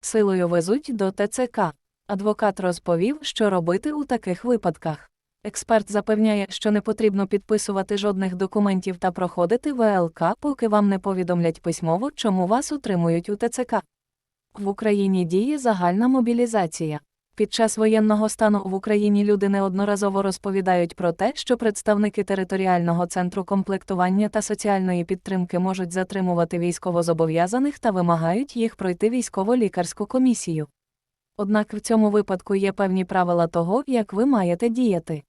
Силою везуть до ТЦК. Адвокат розповів, що робити у таких випадках. Експерт запевняє, що не потрібно підписувати жодних документів та проходити ВЛК, поки вам не повідомлять письмово, чому вас утримують у ТЦК. В Україні діє загальна мобілізація. Під час воєнного стану в Україні люди неодноразово розповідають про те, що представники територіального центру комплектування та соціальної підтримки можуть затримувати військовозобов'язаних та вимагають їх пройти військово-лікарську комісію. Однак в цьому випадку є певні правила того, як ви маєте діяти.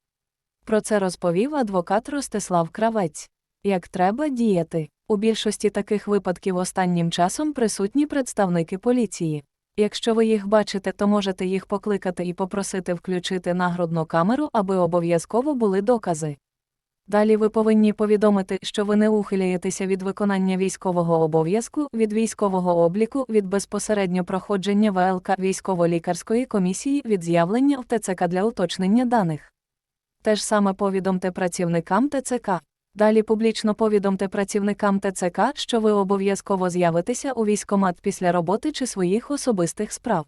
Про це розповів адвокат Ростислав Кравець. Як треба діяти. У більшості таких випадків останнім часом присутні представники поліції. Якщо ви їх бачите, то можете їх покликати і попросити включити нагрудну камеру, аби обов'язково були докази. Далі ви повинні повідомити, що ви не ухиляєтеся від виконання військового обов'язку, від військового обліку, від безпосередньо проходження ВЛК військово-лікарської комісії від з'явлення в ТЦК для уточнення даних. Те ж саме повідомте працівникам ТЦК. Далі публічно повідомте працівникам ТЦК, що ви обов'язково з'явитеся у військкомат після роботи чи своїх особистих справ.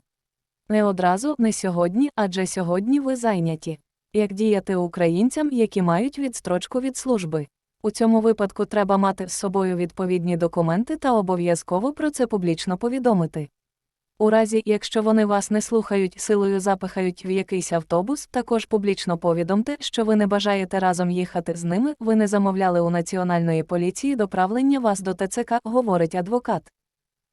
Не одразу, не сьогодні, адже сьогодні ви зайняті. Як діяти українцям, які мають відстрочку від служби? У цьому випадку треба мати з собою відповідні документи та обов'язково про це публічно повідомити. У разі, якщо вони вас не слухають, силою запихають в якийсь автобус, також публічно повідомте, що ви не бажаєте разом їхати з ними, ви не замовляли у Національної поліції доправлення вас до ТЦК, говорить адвокат.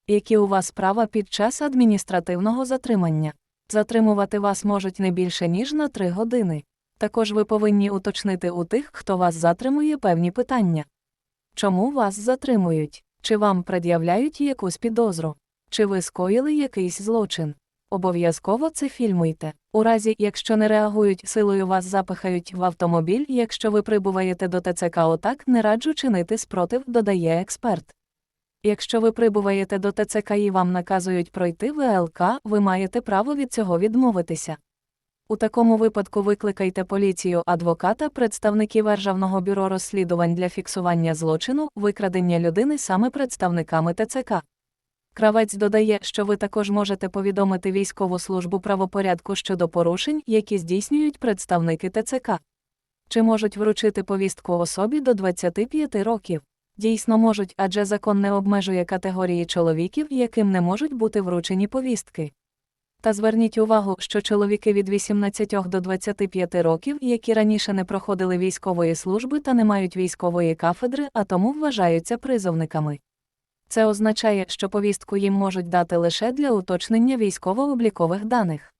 Які у вас права під час адміністративного затримання? Затримувати вас можуть не більше, ніж на 3 години. Також ви повинні уточнити у тих, хто вас затримує певні питання. Чому вас затримують? Чи вам пред'являють якусь підозру? Чи ви скоїли якийсь злочин? Обов'язково це фільмуйте. У разі, якщо не реагують, силою вас запихають в автомобіль, якщо ви прибуваєте до ТЦК отак, не раджу чинити спротив, додає експерт. Якщо ви прибуваєте до ТЦК і вам наказують пройти ВЛК, ви маєте право від цього відмовитися. У такому випадку викликайте поліцію адвоката, представників Державного бюро розслідувань для фіксування злочину, викрадення людини саме представниками ТЦК. Кравець додає, що ви також можете повідомити військову службу правопорядку щодо порушень, які здійснюють представники ТЦК. Чи можуть вручити повістку особі до 25 років? Дійсно можуть, адже закон не обмежує категорії чоловіків, яким не можуть бути вручені повістки. Та зверніть увагу, що чоловіки від 18 до 25 років, які раніше не проходили військової служби та не мають військової кафедри, а тому вважаються призовниками. Це означає, що повістку їм можуть дати лише для уточнення військово-облікових даних.